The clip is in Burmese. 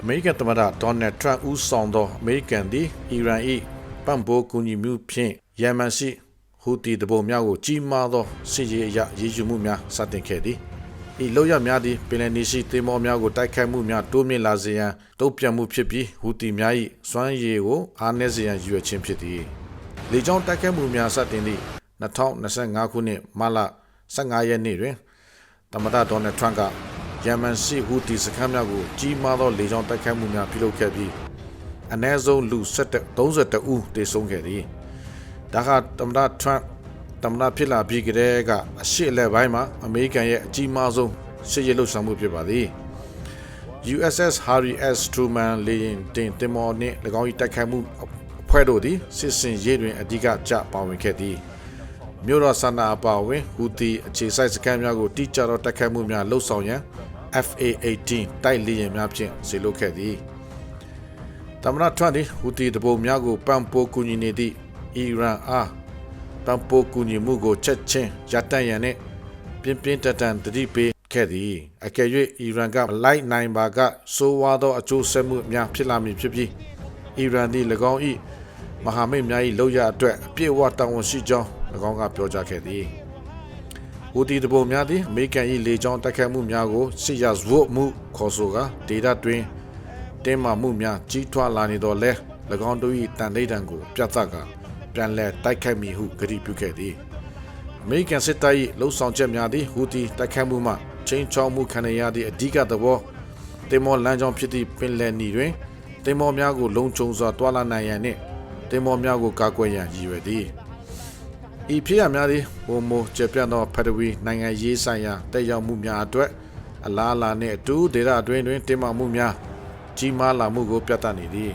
အမေရိကန်သမ္မတဒေါ်နယ်ထရန့်ဦးဆောင်သောအမေရိကန်သည်အီရန်၏ပံ့ပိုးကူညီမှုဖြင့်ယမန်ရှိဟူတီတဘုံများကိုကြီးမားသောစစ်ရေးအရရည်ရွယ်မှုများစတင်ခဲ့သည်ဤလောက်ရများသည်ပင်လယ်နေရှိသင်္ဘောများကိုတိုက်ခိုက်မှုများတိုးမြင့်လာစေရန်တုံ့ပြန်မှုဖြစ်ပြီးဟူတီများ၏စွမ်းရည်ကိုအားနည်းစေရန်ရည်ရွယ်ခြင်းဖြစ်သည်လေကြောင်းတိုက်ခိုက်မှုများစတင်သည့်2025ခုနှစ်မလ15ရက်နေ့တွင်သမ္မတဒေါ်နယ်ထရန့်က ယမန်ရှိဟူတီစခန်းများကိုကြီးမားသောလေကြောင်းတိုက်ခိုက်မှုများပြုလုပ်ခဲ့ပြီးအ ਨੇ ဆုံးလူ32ဦးသေဆုံးခဲ့သည်ဒါကသမ္မတထရန့်သမ္မတဖြစ်လာပြီးကတည်းကအရှိအလဲပိုင်းမှာအမေရိကန်ရဲ့အကြီးမားဆုံးစစ်ရေးလှုပ်ဆောင်မှုဖြစ်ပါသည် USS Harry S Truman လေယာဉ်တင်တင်မော်နှင့်၎င်း၏တိုက်ခိုက်မှုအဖွဲ့တို့သည်စစ်စင်ရေးတွင်အဓိကကျပါဝင်ခဲ့သည် မြို့တော်ဆန္ဒအပါအဝင်ဟူတီအခြေစိုက်စခန်းများကိုတိကျသောတိုက်ခိုက်မှုများလှုပ်ဆောင်ရန် FA-18 တိုက်လေယာဉ်များဖြင့်စေလွှတ်ခဲ့သည်သမ္မတထရန့်သည်ဟူတီတဘုံများကိုပံ့ပိုးကူညီနေသည့်အီရန်အားပံ့ပိုးကူညီမှုကိုချက်ချင်းရပ်တန့်ရန်နှင့်ပြင်းပြင်းထန်ထန်တတိပေးခဲ့သည်အကယ်၍အီရန်ကမလိုက်နိုင်ပါကဆိုးဝါးသောအကျိုးဆက်မှုများဖြစ်လာမည်ဖြစ်ပြီးအီရန်သည်၎င်း၏မဟာမိတ်များ၏လောက်ရအတွက်အပြည့်အဝတာဝန်ရှိကြောင်း၎ င်းကပြောကြားခဲ့သည်ဟူတီတဘုံများသည်အမေရိကန်၏လေကြောင်းတိုက်ခိုက်မှုများကိုစစ်ရဇဝတ်မှုခေါ်ဆိုကာဒေတာတွင်တင်းမာမှုများကြီးထွားလာနေတော့လဲ၎င်းတို့၏တန်ဋိဌာန်ကိုပြသကာပြန်လည်တိုက်ခိုက်မည်ဟုကတိပြုခဲ့သည်အမေရိကန်စစ်တပ်၏လှုပ်ဆောင်ချက်များသည်ဟူတီတိုက်ခိုက်မှုမှချင်းချောင်းမှုခံရသည့်အဓိကသဘောတင်မောလမ်းကြောင်းဖြစ်သည့်ပင်လယ်နီတွင်တင်မောများကိုလုံခြုံစွာတွာလာနိုင်ရန်နှင့်တင်မောများကိုကာကွယ်ရန်ရည်ရွယ်သည် ဤဖြစ်ရများသည်ဟိုမိုကျေပြန့်သောဖက်ဒရီနိုင်ငံရေးဆိုင်ရာတက်ရောက်မှုများအတွက်အလားအလာနှင့်အတူဒေသအတွင်းတွင်တင်မာမှုများကြီးမားလာမှုကိုပြသနေသည်